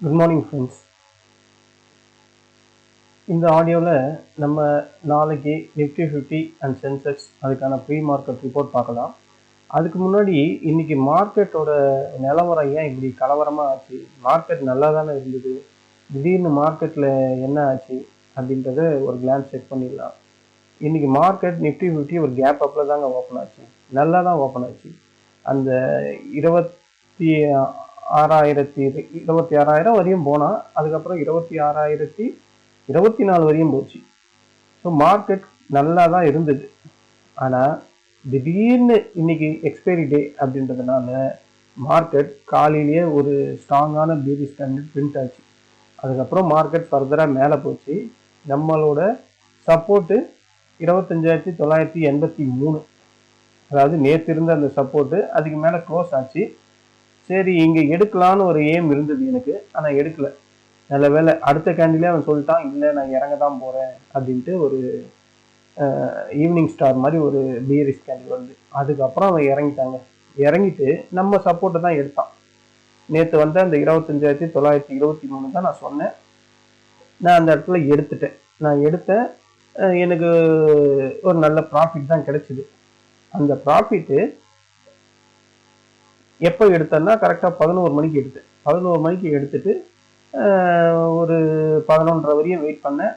Good morning friends இந்த ஆடியோவில் நம்ம நாளைக்கு நிஃப்டி ஃபிஃப்டி அண்ட் சென்செக்ஸ் அதுக்கான ப்ரீ மார்க்கெட் ரிப்போர்ட் பார்க்கலாம். அதுக்கு முன்னாடி இன்னைக்கு மார்க்கெட்டோட நிலவரம் ஏன் இப்படி கலவரமாக ஆச்சு? மார்க்கெட் நல்லா தானே இருந்தது? திடீர்னு மார்க்கெட்டில் என்ன ஆச்சு? அப்படின்றத ஒரு கிளான்ஸ் செக் பண்ணிடலாம். இன்றைக்கி மார்க்கெட் நிஃப்டி ஃபிஃப்டி ஒரு கேப் அப்பில் தாங்க ஓப்பன் ஆச்சு. நல்லா தான் ஓப்பன் ஆச்சு. அந்த இருபத்தி ஆறாயிரத்தி இருபத்தி ஆறாயிரம் வரையும் போனால் அதுக்கப்புறம் இருபத்தி ஆறாயிரத்தி இருபத்தி நாலு வரையும் போச்சு. ஸோ மார்க்கெட் நல்லா தான் இருந்தது. ஆனால் திடீர்னு இன்னைக்கு எக்ஸ்பைரி டே அப்படின்றதுனால மார்க்கெட் காலையிலேயே ஒரு ஸ்ட்ராங்கான பேபி ஸ்டாண்டர்ட் பிரிண்ட் ஆச்சு. அதுக்கப்புறம் மார்க்கெட் ஃபர்தராக மேலே போச்சு. நம்மளோட சப்போர்ட்டு இருபத்தஞ்சாயிரத்தி தொள்ளாயிரத்தி எண்பத்தி மூணு. அதாவது நேற்று இருந்த அந்த சப்போர்ட்டு அதுக்கு மேலே க்ளோஸ் ஆச்சு. சரி இங்கே எடுக்கலான்னு ஒரு எய்ம் இருந்தது எனக்கு. ஆனால் எடுக்கல. நல்ல வேலை அடுத்த கேண்டிலே அவன் சொல்லிட்டான் இல்லை நான் இறங்க தான் போகிறேன் அப்படின்ட்டு ஒரு ஈவினிங் ஸ்டார் மாதிரி ஒரு பியரிஸ் கேண்டில் வந்து. அதுக்கப்புறம் அவன் இறங்கிட்டாங்க. இறங்கிட்டு நம்ம சப்போர்ட்டை தான் எடுத்தான். நேற்று வந்து அந்த இருபத்தஞ்சாயிரத்தி தொள்ளாயிரத்தி இருபத்தி மூணு தான் நான் சொன்னேன். நான் அந்த இடத்துல எடுத்துட்டேன். நான் எடுத்தேன் எனக்கு ஒரு நல்ல ப்ராஃபிட் தான் கிடைச்சிது. அந்த ப்ராஃபிட்டு எப்போ எடுத்தேன்னா கரெக்டாக பதினோரு மணிக்கு எடுத்தேன். பதினோரு மணிக்கு எடுத்துட்டு ஒரு பதினொன்றரை வரையும் வெயிட் பண்ணேன்.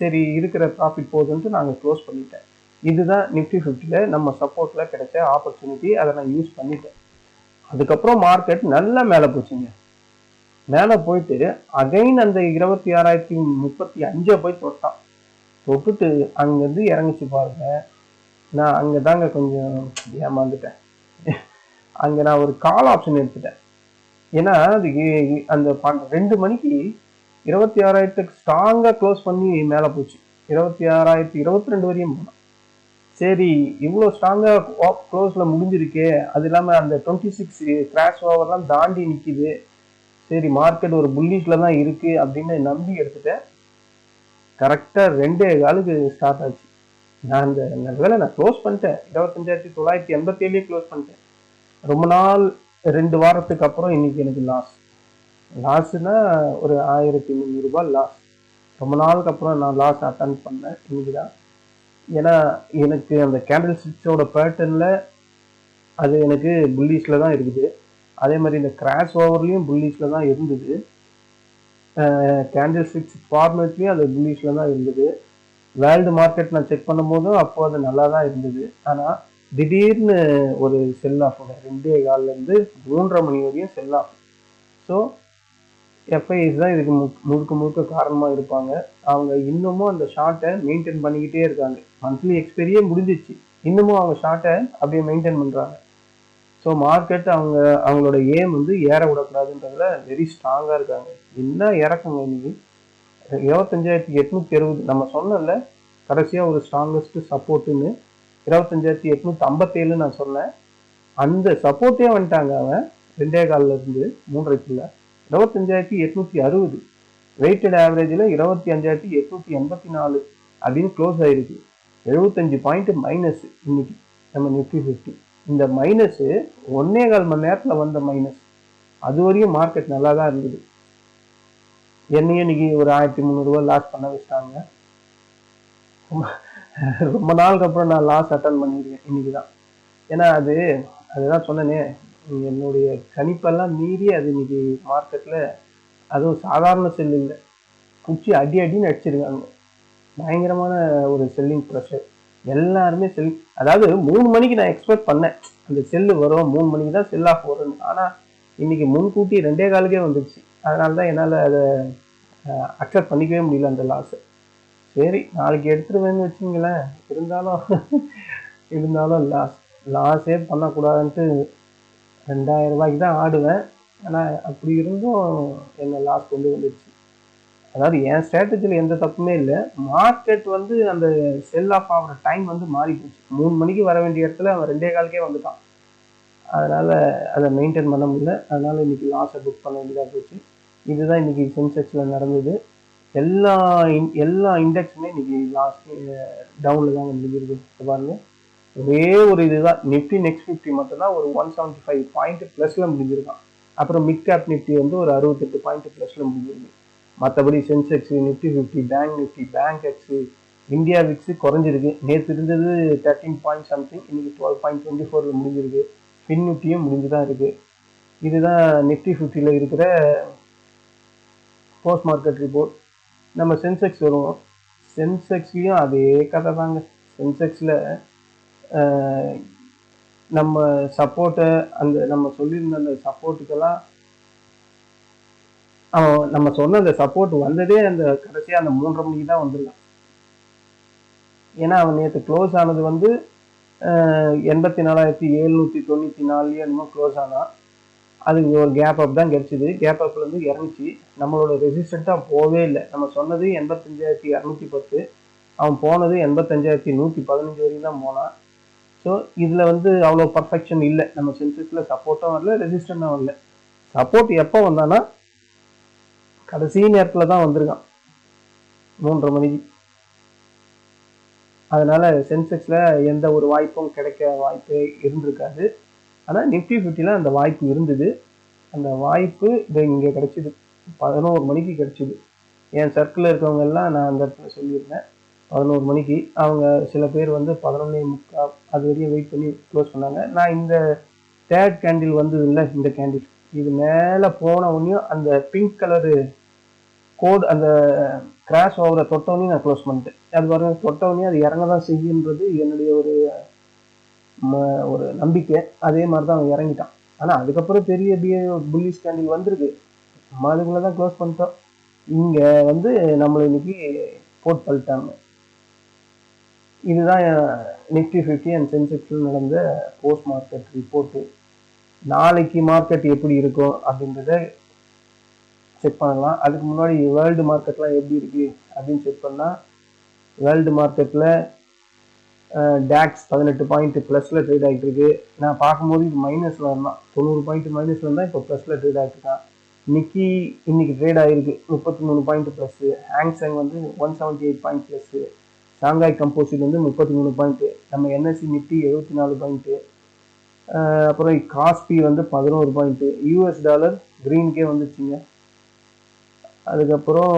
சரி இருக்கிற ப்ராஃபிட் போகுதுன்ட்டு நாங்கள் க்ளோஸ் பண்ணிட்டேன். இதுதான் நிஃப்டி ஃபிஃப்டியில் நம்ம சப்போர்ட்டில் கிடைச்ச ஆப்பர்ச்சுனிட்டி அதை நான் யூஸ் பண்ணிட்டேன். அதுக்கப்புறம் மார்க்கெட் நல்லா மேலே போச்சுங்க. மேலே போயிட்டு அகைன் அந்த இருபத்தி ஆறாயிரத்தி முப்பத்தி அஞ்சை போய் தொட்டான். தொட்டுட்டு அங்கேருந்து இறங்கிச்சு பாருங்க. நான் அங்கே தாங்க கொஞ்சம் ஏமாந்துட்டேன். அங்கே நான் ஒரு கால் ஆப்ஷன் எடுத்துட்டேன். ஏன்னா அது அந்த ரெண்டு மணிக்கு இருபத்தி ஆறாயிரத்துக்கு ஸ்ட்ராங்காக க்ளோஸ் பண்ணி மேலே போச்சு. இருபத்தி ஆறாயிரத்தி இருபத்தி ரெண்டு வரையும் போனோம். சரி இவ்வளோ ஸ்ட்ராங்காக க்ளோஸில் முடிஞ்சிருக்கே. அது இல்லாமல் அந்த டுவெண்ட்டி சிக்ஸ் கிராஷ் ஓவர்லாம் தாண்டி நிற்கிது சரி மார்க்கெட் ஒரு புல்லிஷில் தான் இருக்குது அப்படின்னு நம்பி எடுத்துட்டேன். கரெக்டாக ரெண்டே காலுக்கு ஸ்டார்ட் ஆச்சு. நான் அந்த நல்ல நான் க்ளோஸ் பண்ணிட்டேன். இருபத்தஞ்சாயிரத்தி தொள்ளாயிரத்தி எண்பத்தேழுலேயே க்ளோஸ் பண்ணிட்டேன். ரொம்ப நாள் ரெண்டு வாரத்துக்கு அப்புறம் இன்னைக்கு எனக்கு லாஸ் லாஸ்னா ஒரு ஆயிரத்தி முந்நூறுரூபா லாஸ் ரொம்ப நாளுக்கு அப்புறம் நான் லாஸ் அட்டன் பண்ணேன். இன்னைக்கு தான் ஏன்னா எனக்கு அந்த கேண்டில் ஸ்டிச்சோட பேட்டர்னில் அது எனக்கு புல்லிஷில் தான் இருக்குது. அதே மாதிரி இந்த கிராஷ் ஓவர்லேயும் புல்லிஷில் தான் இருந்தது. கேண்டில் ஸ்டிக்ஸ் ஃபார்மேட்லேயும் அது புல்லிஷில் தான் இருந்தது. வேர்ல்டு மார்க்கெட் நான் செக் பண்ணும்போதும் அப்போது அது நல்லா தான் இருந்தது. ஆனால் திடீர்னு ஒரு செல் ஆஃப் ரெண்டே கால்லேருந்து மூன்றரை மணி வரையும் செல் ஆஃப் ஸோ எஃப்ஐஎஸ் தான் இதுக்கு மு- முழுக்க முழுக்க காரணமாக இருப்பாங்க. அவங்க இன்னமும் அந்த ஷார்ட்டை மெயின்டைன் பண்ணிக்கிட்டே இருக்காங்க. மந்த்லி எக்ஸ்பெரியே முடிஞ்சிச்சு. இன்னமும் அவங்க ஷார்ட்டை அப்படியே மெயின்டைன் பண்ணுறாங்க ஸோ மார்க்கெட் அவங்க அவங்களோட ஏம் வந்து ஏற விடக்கூடாதுன்றதுல வெரி ஸ்ட்ராங்காக இருக்காங்க. என்ன இறக்குங்க இன்னைக்கு? இருபத்தஞ்சாயிரத்தி எட்நூற்றி அறுபது நம்ம சொன்னல கடைசியாக ஒரு ஸ்ட்ராங்கஸ்ட் சப்போர்ட்டுன்னு இருபத்தஞ்சாயிரத்தி எட்நூத்தி ஐம்பத்தேழு நான் சொன்னேன். அந்த சப்போர்ட்டே வந்துட்டாங்க அவன் ரெண்டே காலில் இருந்து மூன்றரைக்குள்ள. இருபத்தஞ்சாயிரத்தி எட்நூத்தி அறுபது. வெயிட்டட் ஆவரேஜில் இருபத்தி அஞ்சாயிரத்தி எட்நூத்தி எண்பத்தி நாலு அப்படின்னு க்ளோஸ் ஆயிருக்கு. எழுபத்தஞ்சு பாயிண்ட் மைனஸ் இன்னைக்கு நம்ம நிஃப்டி ஃபிஃப்டி இந்த மைனஸ் ஒன்னே கால் மணி நேரத்தில் வந்த மைனஸ் அது வரையும் மார்க்கெட் நல்லா தான் இருந்தது. என்னையும் இன்னைக்கு ஒரு ஆயிரத்தி முந்நூறுரூவா லாஸ் பண்ண வச்சிட்டாங்க. ரொம்ப- நாளுக்கு அப்புறம் நான் லாஸ் அட்டன் பண்ணியிருக்கேன் இன்னைக்கு தான் ஏன்னா அது அதுதான் சொன்னேனே என்னுடைய கணிப்பெல்லாம் மீறி அது இன்னைக்கு மார்க்கெட்டில் அதுவும் சாதாரண செல் இல்லை. குச்சி அடி அடின்னு அடிச்சிருக்காங்க. பயங்கரமான ஒரு செல்லிங் ப்ரெஷர் எல்லாருமே செல் அதாவது மூணு மணிக்கு நான் எக்ஸ்பெக்ட் பண்ணேன். அந்த செல்லு வரும் மூணு மணிக்கு தான் செல் ஆஃப் வரும்னு ஆனால் இன்னைக்கு முன்கூட்டி ரெண்டே காலுக்கே வந்துடுச்சு அதனால தான் என்னால் அதை அக்செப்ட் பண்ணிக்கவே முடியல அந்த லாஸை சரி நாளைக்கு எடுத்துருவேன்னு வச்சுங்களேன் இருந்தாலும் இருந்தாலும் லாஸ் லாஸே பண்ணக்கூடாதுன்ட்டு ரெண்டாயிரம் ரூபாய்க்கு தான் ஆடுவேன். ஆனால் அப்படி இருந்தும் என்னை லாஸ் கொண்டு வந்துடுச்சு அதாவது என் ஸ்ட்ராட்டஜியில் எந்த தப்புமே இல்லை. மார்க்கெட் வந்து அந்த செல் ஆஃப் ஆகிற டைம் வந்து மாறி போச்சு மூணு மணிக்கு வர வேண்டிய இடத்துல அவன் ரெண்டே காலுக்கே வந்துட்டான். அதனால் அதை மெயின்டைன் பண்ண முடியல. அதனால் இன்றைக்கி லாஸை புக் பண்ண வேண்டியதாக போச்சு. இதுதான் இன்றைக்கி சென்செக்ஸில் நடந்தது. எல்லா எல்லா இண்டெக்ஸுமே இன்னைக்கு லாஸ்ட் டவுனில் தான் முடிஞ்சிருக்கு பாருங்க. ஒரே ஒரு இதுதான். நிஃப்டி நெக்ஸ்ட் ஃபிஃப்டி மட்டும்தான் ஒரு ஒன் செவன்ட்டி ஃபைவ் பாயிண்ட் ப்ளஸில் முடிஞ்சிருக்கான். அப்புறம் மிட் கேப் நிஃப்டி வந்து ஒரு அறுபத்தெட்டு பாயிண்ட் ப்ளஸில் முடிஞ்சிருக்கு. மற்றபடி Sensex Nifty fifty bank Nifty bank x India VIX குறைஞ்சிருக்கு. நேற்று இருந்தது தேர்ட்டீன் பாயிண்ட் சம்திங் இன்னைக்கு டுவெல் பாயிண்ட் டுவெண்ட்டி ஃபோரில் முடிஞ்சிருக்கு. ஃபின் நிஃப்டியும் முடிஞ்சு தான் இருக்குது இதுதான் நிஃப்டி ஃபிஃப்டியில் இருக்கிற போஸ்ட் மார்க்கெட் ரிப்போர்ட் நம்ம சென்செக்ஸ் வருவோம். சென்செக்ஸ்லேயும் அதே கதை தாங்க. சென்செக்ஸில் நம்ம சப்போர்ட்டை அந்த நம்ம சொல்லியிருந்த அந்த சப்போர்ட்டுக்கெல்லாம் அவன் நம்ம சொன்ன அந்த சப்போர்ட் வந்ததே அந்த கடைசியாக அந்த மூன்றரை மணிக்கு தான் வந்திருக்கான் ஏன்னா அவன் நேற்று க்ளோஸ் ஆனது வந்து எண்பத்தி நாலாயிரத்தி எழுநூற்றி தொண்ணூற்றி நாலுலேயே என்னமோ க்ளோஸ் ஆனால் அதுக்கு ஒரு கேப் அப் தான் கிடச்சிது. கேப் அப்லேருந்து இறங்கிச்சு. நம்மளோட ரெசிஸ்டண்ட்டாக போகவே இல்லை. நம்ம சொன்னது எண்பத்தஞ்சாயிரத்தி இரநூத்தி பத்து. அவன் போனது எண்பத்தஞ்சாயிரத்தி நூற்றி பதினஞ்சு வரைக்கும் தான் போனான். ஸோ இதில் வந்து அவ்வளோ பர்ஃபெக்ஷன் இல்லை. நம்ம சென்சஸில் சப்போர்ட்டும் வரல ரெசிஸ்டண்ட்டும் வரல. சப்போர்ட் எப்போ வந்தானா கடைசி நேரத்தில் தான் வந்திருக்கான். மூன்றரை மணிக்கு. அதனால் சென்செக்ஸில் எந்த ஒரு வாய்ப்பும் கிடைக்க வாய்ப்பு இருந்திருக்காது. ஆனால் நிஃப்டி ஃபிஃப்டியில் அந்த வாய்ப்பு இருந்தது. அந்த வாய்ப்பு இது இங்கே கிடைச்சிது. பதினோரு மணிக்கு கிடச்சிது. என் சர்க்கிளில் இருக்கவங்கெல்லாம் நான் அந்த இடத்துல சொல்லியிருந்தேன். பதினோரு மணிக்கு. அவங்க சில பேர் வந்து பதினொன்னே முக்கா அது வரையும் வெயிட் பண்ணி க்ளோஸ் பண்ணாங்க. நான் இந்த தேர்ட் கேண்டில் வந்தது இல்லை இந்த கேண்டில் இது மேலே போன உடனேயும் அந்த பிங்க் கலரு கோட் அந்த கிராஷ் ஓவரை தொட்டவனையும் நான் க்ளோஸ் பண்ணிட்டேன். அது வர தொட்டவனையும் அது இறங்க தான் செய்யுன்றது என்னுடைய ஒரு ஒரு நம்பிக்கை அதே மாதிரி தான் அவன் இறங்கிட்டான். ஆனால் அதுக்கப்புறம் பெரிய பிஏ புல்லிஸ் கேண்டில் வந்திருக்கு. நம்ம அதுக்குள்ளே தான் க்ளோஸ் பண்ணிட்டோம். இங்கே வந்து நம்மளை இன்னைக்கு போட் பண்ணிட்டாங்க. இதுதான் நிஃப்டி ஃபிஃப்டி அண்ட் சென்செக்ஸில் நடந்த போஸ்ட் மார்க்கெட் ரிப்போர்ட்டு நாளைக்கு மார்க்கெட் எப்படி இருக்கும் அப்படின்றத செக் பண்ணலாம். அதுக்கு முன்னாடி வேர்ல்டு மார்க்கெட்லாம் எப்படி இருக்குது அப்படின்னு செக் பண்ணால் வேர்ல்டு மார்க்கெட்டில் டேக்ஸ் பதினெட்டு பாயிண்ட் ப்ளஸில் ட்ரேட் ஆகிட்டு இருக்கு. நான் பார்க்கும்போது இது மைனஸில் இருந்தான் தொண்ணூறு பாயிண்ட் மைனஸில் இருந்தால் இப்போ ப்ளஸில் ட்ரேட் ஆகிட்டு இருக்கான் இன்னைக்கு இன்னைக்கு ட்ரேட் ஆகிருக்கு முப்பத்தி மூணு பாயிண்ட் ப்ளஸ்ஸு ஹேங்ஸங் வந்து one seventy eight point plus Shanghai composite வந்து முப்பத்தி மூணு பாயிண்ட்டு நம்ம என்எஸ்சி நிஃப்டி எழுபத்தி நாலு பாயிண்ட்டு அப்புறம் காஸ்பி வந்து பதினோரு பாயிண்ட்டு யூஎஸ் டாலர் க்ரீன்கே வந்துச்சுங்க. அதுக்கப்புறம்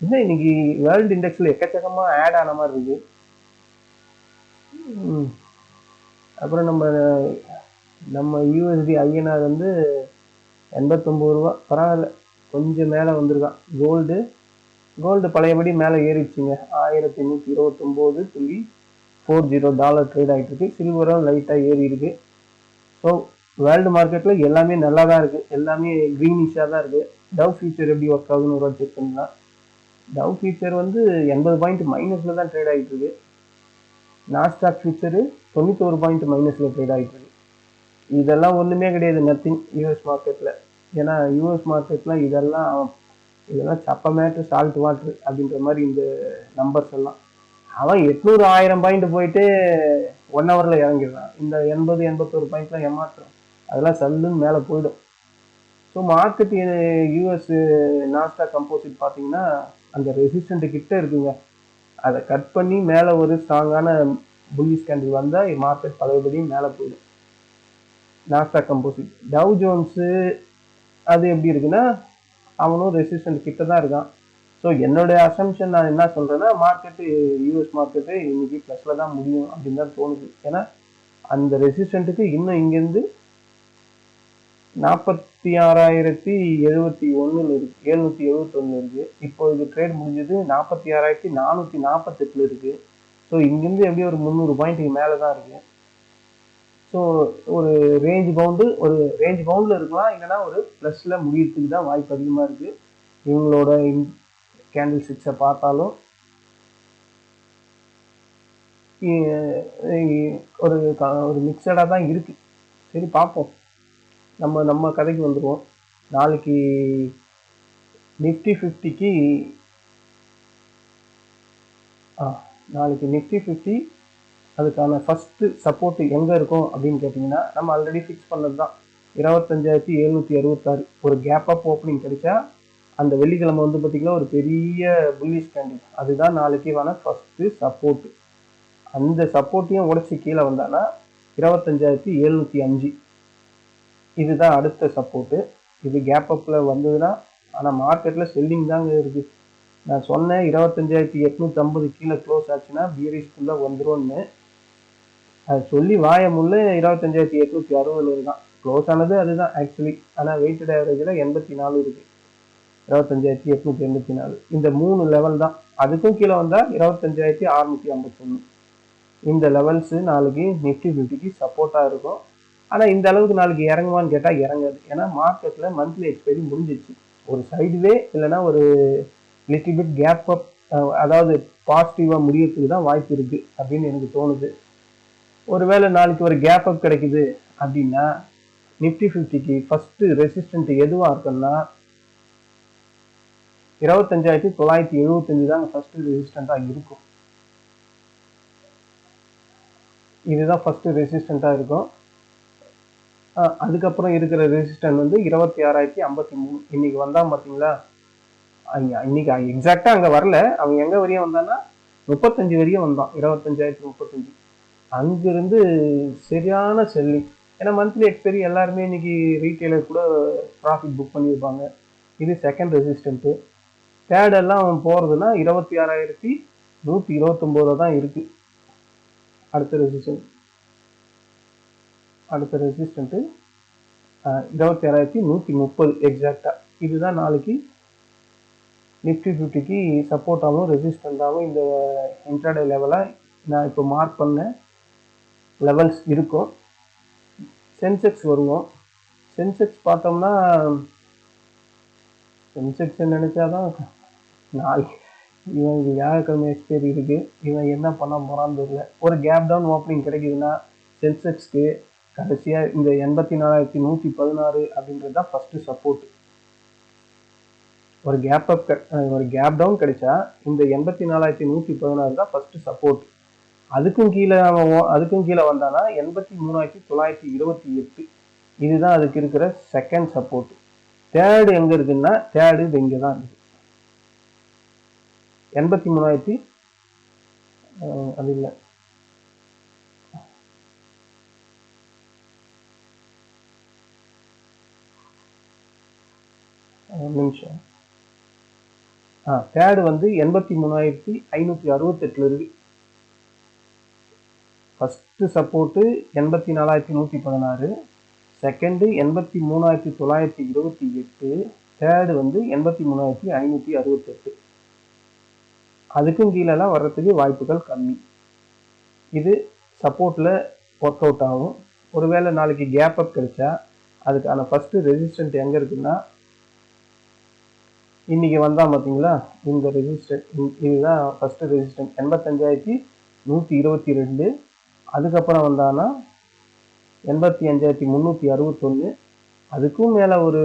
இன்னும் இன்னைக்கு வேர்ல்டு இண்டெக்ஸில் எக்கச்சக்கமாக ஆட் ஆன மாதிரி இருக்குது அப்புறம் நம்ம நம்ம யூஎஸ்டி ஐஎன்ஆர் வந்து எண்பத்தொம்பது ரூபா. பரவாயில்ல. கொஞ்சம் மேலே வந்திருக்கான். கோல்டு கோல்டு பழையபடி மேலே ஏறிடுச்சுங்க. ஆயிரத்தி நூற்றி இருபத்தொம்போது புள்ளி ஃபோர் ஜீரோ டாலர் ட்ரேட் ஆகிட்டு இருக்கு சில்வரும் லைட்டாக ஏறி இருக்கு ஸோ வேர்ல்டு மார்க்கெட்டில் எல்லாமே நல்லா தான் இருக்குது எல்லாமே க்ரீனிஷாக தான் இருக்குது டவ் ஃபியூச்சர் எப்படி ஒர்க் ஆகுதுன்னு ஒரு செக் பண்ணலாம் டவ் ஃபியூச்சர் வந்து எண்பது பாயிண்ட் மைனஸில் தான் ட்ரேட் ஆகிட்டு இருக்கு நாஸ்டாக் ஃபியூச்சரு தொண்ணூத்தோரு பாயிண்ட் மைனஸில் ட்ரேட் ஆகிட்டு இதெல்லாம் ஒன்றுமே கிடையாது நத்திங் யூஎஸ் மார்க்கெட்டில் ஏன்னா யூஎஸ் மார்க்கெட்டில் இதெல்லாம் இதெல்லாம் சப்ப மேட்ரு சால்ட் வாட்ரு அப்படின்ற மாதிரி இந்த நம்பர்ஸ் எல்லாம். அவன் எட்நூறு ஆயிரம் பாயிண்ட் போயிட்டு ஒன் ஹவரில் இறங்கிடுறான். இந்த எண்பது எண்பத்தோரு பாயிண்ட்லாம் ஏமாத்துறோம் அதெல்லாம் சல்லுன்னு மேலே போயிடும். So market US Nasdaq composite பார்த்தீங்கன்னா அந்த ரெசிஸ்டண்ட்டு கிட்ட இருக்குங்க. அதை கட் பண்ணி மேலே ஒரு ஸ்ட்ராங்கான புல்லி ஸ்கேண்டில் வந்தால் மார்க்கெட் பழையபடியும் மேலே போயிடும். நாஸ்டா கம்போசிட் டவ் ஜோன்ஸு அது எப்படி இருக்குன்னா அவனும் ரெசிஸ்டன்ட் கிட்ட தான் இருக்கான். ஸோ என்னுடைய அசம்ஷன் நான் என்ன சொல்கிறேன்னா மார்க்கெட்டு யூஎஸ் மார்க்கெட்டு இன்னைக்கு ப்ளஸில் தான் முடியும் அப்படின்னு தான் தோணுது. ஏன்னா அந்த ரெசிஸ்டண்ட்டுக்கு இன்னும் இங்கேருந்து நாற்பத்தி ஆறாயிரத்தி எழுபத்தி ஒன்றில் இருக்கு. எழுநூற்றி எழுபத்தொன்னு இருக்குது இப்போ இது ட்ரேட் முடிஞ்சது நாற்பத்தி ஆறாயிரத்தி நானூற்றி நாற்பத்தெட்டில் இருக்குது ஸோ இங்கேருந்து எப்படி ஒரு முந்நூறு பாயிண்ட்டுக்கு மேலே தான் இருக்குது ஸோ ஒரு ரேஞ்ச் பவுண்டு ஒரு ரேஞ்ச் பவுண்டில் இருக்கலாம் இல்லைன்னா ஒரு ப்ளஸில் முடியறதுக்கு தான் வாய்ப்பு அதிகமாக இருக்குது இவங்களோட இன் கேண்டில் ஸ்டிக்ஸை பார்த்தாலும் ஒரு ஒரு மிக்சடாக தான் இருக்குது சரி பார்ப்போம். நம்ம நம்ம கதைக்கு வந்துடுவோம் நாளைக்கு நிஃப்டி ஃபிஃப்டிக்கு ஆ. நாளைக்கு நிஃப்டி ஃபிஃப்டி அதுக்கான ஃபஸ்ட்டு சப்போர்ட் எங்கே இருக்கும் அப்படின்னு கேட்டிங்கன்னா நம்ம ஆல்ரெடி ஃபிக்ஸ் பண்ணது தான் இருபத்தஞ்சாயிரத்தி எழுநூற்றி அறுபத்தாறு. ஒரு கேப் அப் ஓப்பனிங் கிடைச்சா அந்த வெள்ளிக்கிழமை வந்து பார்த்திங்கன்னா ஒரு பெரிய புல்லிஷ் கேண்டில் அதுதான் நாளைக்கு வேணால் ஃபஸ்ட்டு சப்போர்ட்டு அந்த சப்போர்ட்டையும் உடச்சி கீழே வந்தானா இருபத்தஞ்சாயிரத்தி எழுநூற்றி அஞ்சு. இதுதான் அடுத்த சப்போர்ட்டு இது கேப் அப்பில் வந்ததுன்னா ஆனால் மார்க்கெட்டில் செல்லிங் தாங்க இருக்குது நான் சொன்னேன் இருபத்தஞ்சாயிரத்தி எட்நூற்றி ஐம்பது கீழே க்ளோஸ் ஆச்சுன்னா பியரிஸ்குள்ளே வந்துடும்னு அது சொல்லி வாய முள்ள இருபத்தஞ்சாயிரத்தி எட்நூற்றி அறுபதுல தான். க்ளோஸ் ஆனது அதுதான் ஆக்சுவலி ஆனால் வெயிட்டட் ஆவரேஜில் எண்பத்தி நாலு இருக்குது இருபத்தஞ்சாயிரத்தி எட்நூற்றி எண்பத்தி நாலு. இந்த மூணு லெவல் தான். அதுக்கும் கீழே வந்தால் இருபத்தஞ்சாயிரத்தி அறுநூற்றி ஐம்பத்தொன்று இந்த லெவல்ஸு நாளைக்கு நிஃப்டி ஃபிஃப்டிக்கு சப்போர்ட்டாக இருக்கும். ஆனால் இந்த அளவுக்கு நாளைக்கு இறங்குவான்னு கேட்டால் இறங்காது. ஏன்னா மார்க்கெட்டில் மந்த்லி எக்ஸ்பைரி முடிஞ்சிச்சு ஒரு சைடுவே இல்லைன்னா ஒரு லிட்டில் பிட் கேப் அப் அதாவது பாசிட்டிவாக முடியறதுக்கு தான் வாய்ப்பு இருக்குது அப்படின்னு எனக்கு தோணுது. ஒருவேளை நாளைக்கு ஒரு கேப் அப் கிடைக்குது அப்படின்னா நிஃப்டி ஃபிஃப்டிக்கு ஃபஸ்ட்டு ரெசிஸ்டன்ட் எதுவாக இருக்குன்னா இருபத்தஞ்சாயிரத்தி தொள்ளாயிரத்தி எழுபத்தஞ்சு தான் ஃபஸ்ட்டு ரெசிஸ்டண்ட்டாக இருக்கும். இதுதான் ஃபஸ்ட்டு ரெசிஸ்டண்ட்டாக இருக்கும். அதுக்கப்புறம் இருக்கிற ரெசிஸ்டன்ட் வந்து இருபத்தி ஆறாயிரத்தி ஐம்பத்தி மூணு. இன்னைக்கு வந்தால் பார்த்தீங்களா இன்னைக்கு எக்ஸாக்டா அங்கே வரல. அவன் எங்கே வரையும் வந்தான்னா முப்பத்தஞ்சு வரையும் வந்தான். இருபத்தஞ்சாயிரத்தி முப்பத்தஞ்சு. அங்கிருந்து சரியான செல்லிங் ஏன்னா மந்த்லி எக்ஸ்பெரி எல்லாருமே இன்னைக்கு ரீட்டைலர் கூட ப்ராஃபிட் புக் பண்ணியிருப்பாங்க. இது செகண்ட் ரெசிஸ்டன்ட்டு தேர்ட் எல்லாம் அவன் போகிறதுனா இருபத்தி ஆறாயிரத்தி நூற்றி இருபத்தொம்போது தான் இருக்குது அடுத்த ரெசிஸ்டன்ட் அடுத்த ரெசிஸ்டன்ட்டு இருபத்தி ஆறாயிரத்தி நூற்றி முப்பது எக்ஸாக்டாக இதுதான் நாளைக்கு நிஃப்டி ஃபிஃப்டிக்கு சப்போர்ட்டாகவும் ரெசிஸ்டண்ட்டாகவும் இந்த இன்ட்ராடே லெவலை நான் இப்போ மார்க் பண்ண லெவல்ஸ் இருக்கும். சென்செக்ஸ் வருவோம். சென்செக்ஸ் பார்த்தோம்னா சென்செக்ஸ் நினச்சாதான் நாள். இவன் இது வியாழக்கிழமை எக்ஸ்பைரி இருக்கு. இவன் என்ன பண்ண போறான்னு தெரியல. ஒரு கேப் டவுன் ஓப்பனிங் கிடைக்குதுன்னா சென்செக்ஸ்க்கு கடைசியாக இந்த எண்பத்தி நாலாயிரத்தி நூற்றி பதினாறு அப்படின்றது தான் ஃபஸ்ட்டு சப்போர்ட் ஒரு கேப் அப் ஒரு கேப் டவுன் கிடைச்சா இந்த எண்பத்தி நாலாயிரத்தி நூற்றி பதினாறு தான் ஃபஸ்ட்டு சப்போர்ட் அதுக்கும் கீழே அவன் அதுக்கும் கீழே வந்தானா எண்பத்தி மூணாயிரத்தி தொள்ளாயிரத்தி இருபத்தி எட்டு. இதுதான் அதுக்கு இருக்கிற செகண்ட் சப்போர்ட் தேர்டு எங்கே இருக்குன்னா தேர்டு இது இங்கே தான் இருக்குது. எண்பத்தி மூணாயிரத்தி அது இல்லை. நிமிஷம். தேர்டு வந்து எண்பத்தி மூணாயிரத்தி ஐநூற்றி அறுபத்தெட்டில் இருக்கு. ஃபஸ்ட்டு சப்போர்ட்டு எண்பத்தி நாலாயிரத்தி நூற்றி பதினாறு செகண்டு எண்பத்தி மூணாயிரத்தி தொள்ளாயிரத்தி இருபத்தி எட்டு தேர்டு வந்து எண்பத்தி மூணாயிரத்தி ஐநூற்றி அறுபத்தெட்டு. அதுக்கும் கீழெல்லாம் வர்றதுக்கு வாய்ப்புகள் கம்மி. இது சப்போர்ட்டில் ஒர்க் அவுட் ஆகும். ஒருவேளை நாளைக்கு கேப் அப் கிடைச்சா அதுக்கான ஃபஸ்ட்டு ரெசிஸ்டன்ட் எங்கே இருக்குன்னா இன்றைக்கி வந்தால் பார்த்தீங்களா இந்த ரெஜிஸ்டர் இதுதான் ஃபஸ்ட்டு ரெசிஸ்டன்ட் எண்பத்தஞ்சாயிரத்தி நூற்றி இருபத்தி ரெண்டு. அதுக்கப்புறம் வந்தான்னா எண்பத்தி அஞ்சாயிரத்தி முந்நூற்றி அறுபத்தொன்று அதுக்கும் மேலே ஒரு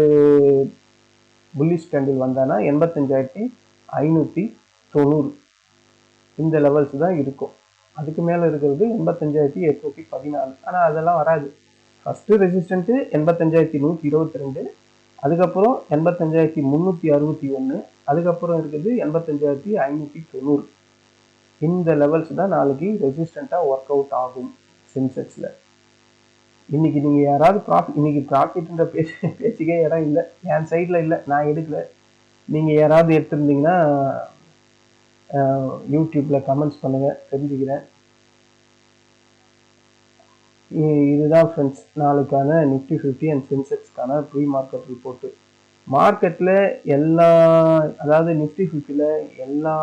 புல்லிஷ் கேண்டில் வந்தானா? எண்பத்தஞ்சாயிரத்தி ஐநூற்றி தொண்ணூறு. இந்த லெவல்ஸ் தான் இருக்கும். அதுக்கு மேலே இருக்கிறது எண்பத்தஞ்சாயிரத்தி எட்நூற்றி பதினாலு. ஆனால் அதெல்லாம் வராது. ஃபஸ்ட்டு ரெசிஸ்டன்ட்டு எண்பத்தஞ்சாயிரத்தி நூற்றி இருபத்தி ரெண்டு. அதுக்கப்புறம் எண்பத்தஞ்சாயிரத்தி முந்நூற்றி அறுபத்தி ஒன்று அதுக்கப்புறம் இருக்குது எண்பத்தஞ்சாயிரத்தி ஐநூற்றி தொண்ணூறு. இந்த லெவல்ஸ் தான் நாளைக்கு ரெசிஸ்டண்ட்டாக ஒர்க் அவுட் ஆகும் சென்செக்ஸில் இன்னைக்கு நீங்கள் யாராவது ப்ராஃபிட் இன்னைக்கு ப்ராஃபிட்ன்ற பேச்சு பேச்சுக்கே இடம் இல்லை. என் சைடில் இல்லை நான் எடுக்கல. நீங்கள் யாராவது எடுத்திருந்தீங்கன்னா யூடியூப்பில் கமெண்ட்ஸ் பண்ணுங்கள் தெரிஞ்சுக்கிறேன். இதுதான் ஃப்ரெண்ட்ஸ் நாளைக்கான நிஃப்டி ஃபிஃப்டி அண்ட் சென்செக்ஸ்க்கான ப்ரீ மார்க்கெட் ரிப்போர்ட்டு மார்க்கெட்டில் எல்லா அதாவது நிஃப்டி ஃபிஃப்டியில் எல்லா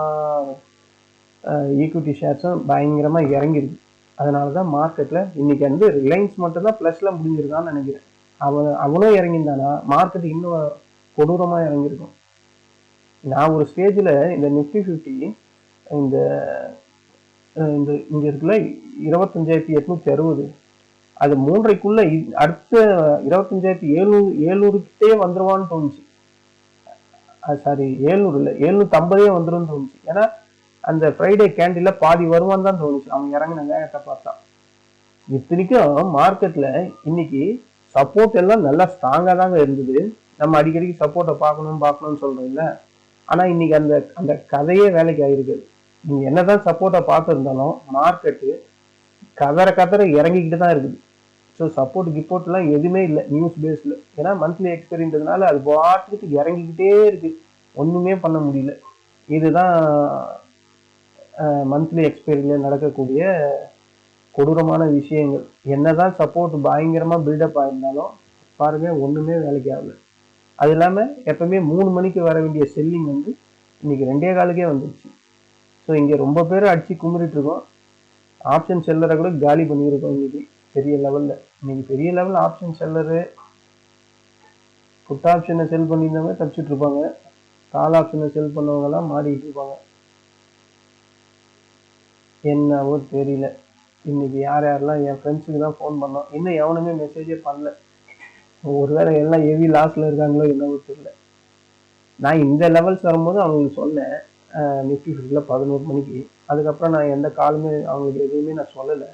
ஈக்விட்டி ஷேர்ஸும் பயங்கரமாக இறங்கிருக்கு. அதனால தான் மார்க்கெட்டில் இன்னைக்கு வந்து ரிலையன்ஸ் மட்டும்தான் ப்ளஸில் முடிஞ்சிருக்கான்னு நினைக்கிறேன். அவன் அவனும் இறங்கியிருந்தானா? மார்க்கெட் இன்னும் கொடூரமாக இறங்கியிருக்கும். நான் ஒரு ஸ்டேஜில் இந்த நிஃப்டி ஃபிஃப்டி இந்த இந்த இங்கே இருக்குல்ல இருபத்தஞ்சாயிரத்தி எட்நூற்றி அறுபது. அது மூன்றைக்குள்ள இ- அடுத்த இருபத்தஞ்சாயிரத்தி ஏழு ஏழ்நூறுக்கிட்டே வந்துருவான்னு தோணுச்சு. சாரி ஏழ்நூறு இல்லை ஏழ்நூத்தி ஐம்பதே வந்துடும் தோணுச்சு. ஏன்னா அந்த ஃப்ரைடே கேண்டில்ல பாதி வருவான்னு தான் தோணுச்சு. அவன் இறங்கின வேகத்தை பார்த்தா. இத்தனைக்கும் மார்க்கெட்ல இன்னைக்கு சப்போர்ட் எல்லாம் நல்லா ஸ்ட்ராங்கா தாங்க இருந்தது. நம்ம அடிக்கடிக்கு சப்போர்ட்டை பார்க்கணும் பார்க்கணும்னு சொல்றோம் இல்ல. ஆனா இன்னைக்கு அந்த அந்த கதையே வேலைக்கு ஆயிருக்கு. நீங்க என்னதான் சப்போர்ட்டை பார்த்துருந்தாலும் மார்க்கெட்டு கதற கதற இறங்கிக்கிட்டு தான் இருக்குது. ஸோ சப்போர்ட் கிப்போர்ட்லாம் எதுவுமே இல்லை நியூஸ் பேஸில் ஏன்னா மந்த்லி எக்ஸ்பெரின்றதுனால அது பாட்டுக்கு இறங்கிக்கிட்டே இருக்குது ஒன்றுமே பண்ண முடியல. இதுதான் மந்த்லி எக்ஸ்பைரியில் நடக்கக்கூடிய கொடூரமான விஷயங்கள். என்னதான் சப்போர்ட் பயங்கரமாக பில்டப் ஆயிருந்தாலும் பாருங்கள் ஒன்றுமே வேலைக்கு ஆகல. அது இல்லாமல் எப்பவுமே மூணு மணிக்கு வர வேண்டிய செல்லிங் வந்து இன்னைக்கு ரெண்டே காலுக்கே வந்துடுச்சு ஸோ இங்கே ரொம்ப பேர் அடித்து கும்பிட்டு இருக்கோம். ஆப்ஷன் செல்லரை கூட காலி பண்ணியிருக்கோம் இன்றைக்கி பெரிய லெவலில் இன்னைக்கு பெரிய லெவலில் ஆப்ஷன் செல்லரு புட் ஆப்ஷனை செல் பண்ணியிருந்தவங்க தப்பிச்சுட்டு இருப்பாங்க. கால் ஆப்ஷனை செல் பண்ணவங்கலாம் மாறிக்கிட்டு இருப்பாங்க. என்னவோ தெரியல. இன்னைக்கு யார் யாரெல்லாம் என் ஃப்ரெண்ட்ஸுக்கு தான் ஃபோன் பண்ணோம். இன்னும் எவனுமே மெசேஜே பண்ணல. ஒருவேளை எல்லாம் ஹெவி லாஸில் இருக்காங்களோ என்னவோ தெரியல. நான் இந்த லெவல்ஸ் வரும்போது அவங்களுக்கு சொன்னேன். நிஃப்டி ஃபிஃப்டியில் பதினோரு மணிக்கு. அதுக்கப்புறம் நான் எந்த காலுமே அவங்களுக்கு எதுவுமே நான் சொல்லலை.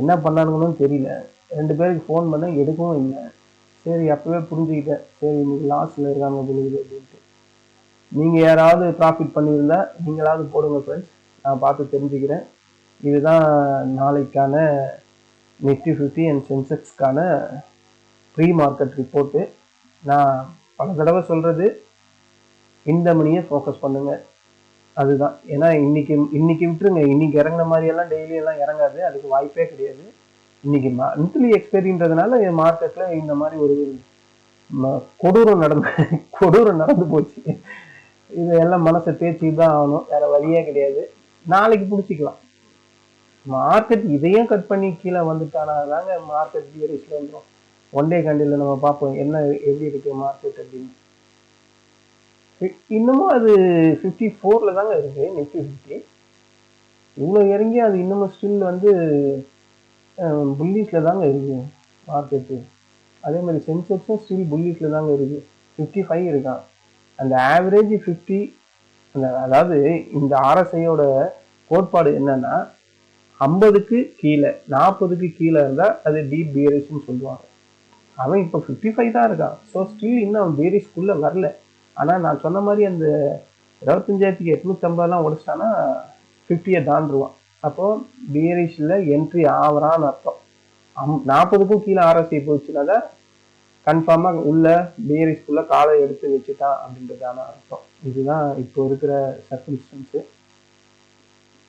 என்ன பண்ணானுங்கன்னு தெரியல. ரெண்டு பேருக்கு ஃபோன் பண்ணால் எடுக்கவும் இல்லை. சரி அப்போவே புரிஞ்சுக்கிட்டேன். சரி இன்னைக்கு லாஸில் இருக்காங்க புரியுது அப்படின்ட்டு நீங்கள் யாராவது ப்ராஃபிட் பண்ணியிருந்தா நீங்களாவது போடுங்க ஃப்ரெண்ட்ஸ் நான் பார்த்து தெரிஞ்சுக்கிறேன். இதுதான் நாளைக்கான நிஃப்டி ஃபிஃப்டி அண்ட் சென்செக்ஸ்க்கான ப்ரீ மார்க்கெட் ரிப்போர்ட்டு நான் பல தடவை சொல்கிறது இந்த மணியை ஃபோக்கஸ் பண்ணுங்கள் அதுதான். ஏன்னா இன்னைக்கு இன்னைக்கு விட்டுருங்க. இன்னைக்கு இறங்குன மாதிரி எல்லாம் டெய்லி எல்லாம் இறங்காது. அதுக்கு வாய்ப்பே கிடையாது. இன்னைக்கு மந்த்லி எக்ஸ்பைரின்றதுனால என் மார்க்கெட்ல இந்த மாதிரி ஒரு கொடூரம் நடந்து கொடூரம் நடந்து போச்சு. இதெல்லாம் மனசை தேய்ச்சி தான் ஆகணும். வேற வழியே கிடையாது. நாளைக்கு பிடிச்சிக்கலாம். மார்க்கெட் இதையும் கட் பண்ணி கீழே வந்துட்டானா? தாங்க மார்க்கெட் பியரிஸ்ல வந்துடும் ஒன் டே கண்டியில் நம்ம பார்ப்போம். என்ன எப்படி இருக்கு மார்க்கெட் அப்படின்னு. இன்னமும் அது ஃபிஃப்டி ஃபோரில் தாங்க இருக்குது நிஃப்டி ஃபிஃப்டி இவ்வளோ இறங்கி அது இன்னமும் ஸ்டில் வந்து புல்லிஸில் தாங்க இருக்குது மார்க்கெட்டு அதே மாதிரி சென்செக்ஸும் ஸ்டில் புல்லிஸில் தாங்க இருக்குது ஃபிஃப்டி ஃபைவ் இருக்கான். அந்த ஆவரேஜ் ஃபிஃப்டி அந்த அதாவது இந்த ஆர்எஸ்ஐயோட கோட்பாடு என்னன்னா ஐம்பதுக்கு கீழே நாற்பதுக்கு கீழே இருந்தால் அது டீப் பியரிஸ்ன்னு சொல்லுவாங்க. அவன் இப்போ ஃபிஃப்டி ஃபைவ் தான் இருக்கான். ஸோ ஸ்டில் இன்னும் அவன் பியரிஸ்க்குள்ளே வரல. ஆனால் நான் சொன்ன மாதிரி அந்த இருபத்தஞ்சாயிரத்துக்கு எட்நூற்றம்பதுலாம் உடச்சிட்டானா ஃபிஃப்டியை தாண்டுருவான். அப்போது பியரிஷில் என்ட்ரி ஆகிறான்னு அர்த்தம். அம் நாற்பதுக்கும் கீழே ஆர்எஸ்ஐ போச்சுன்னா தான் கன்ஃபார்மாக உள்ள பியரிஸ்குள்ளே காலை எடுத்து வச்சுட்டான் அப்படின்றதான அர்த்தம். இதுதான் இப்போ இருக்கிற சர்க்கம்ஸ்டன்ஸு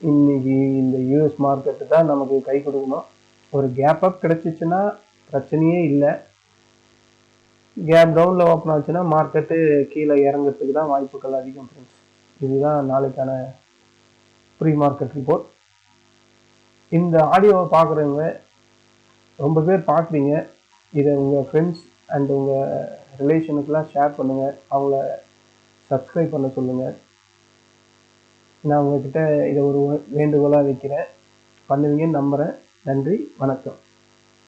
இன்னைக்கு இந்த யூஎஸ் மார்க்கெட்டு தான் நமக்கு கை கொடுக்கணும். ஒரு கேப் அப் கிடச்சிச்சுன்னா பிரச்சனையே இல்லை. கேப் டவுனில் ஓப்பன் ஆச்சுன்னா மார்க்கெட்டு கீழே இறங்கிறதுக்கு தான் வாய்ப்புகள் அதிகம் ஃப்ரெண்ட்ஸ் இதுதான் நாளைக்கான ப்ரீ மார்க்கெட் ரிப்போர்ட் இந்த ஆடியோவை பார்க்குறவங்க ரொம்ப பேர் பார்க்குறீங்க இதை உங்கள் ஃப்ரெண்ட்ஸ் அண்ட் உங்கள் ரிலேஷனுக்கெலாம் ஷேர் பண்ணுங்கள் அவங்கள சப்ஸ்கிரைப் பண்ண சொல்லுங்கள் நான் உங்ககிட்ட இதை ஒரு வேண்டுகோளாக வைக்கிறேன். பண்ணுவீங்கன்னு நம்புகிறேன் நன்றி வணக்கம்.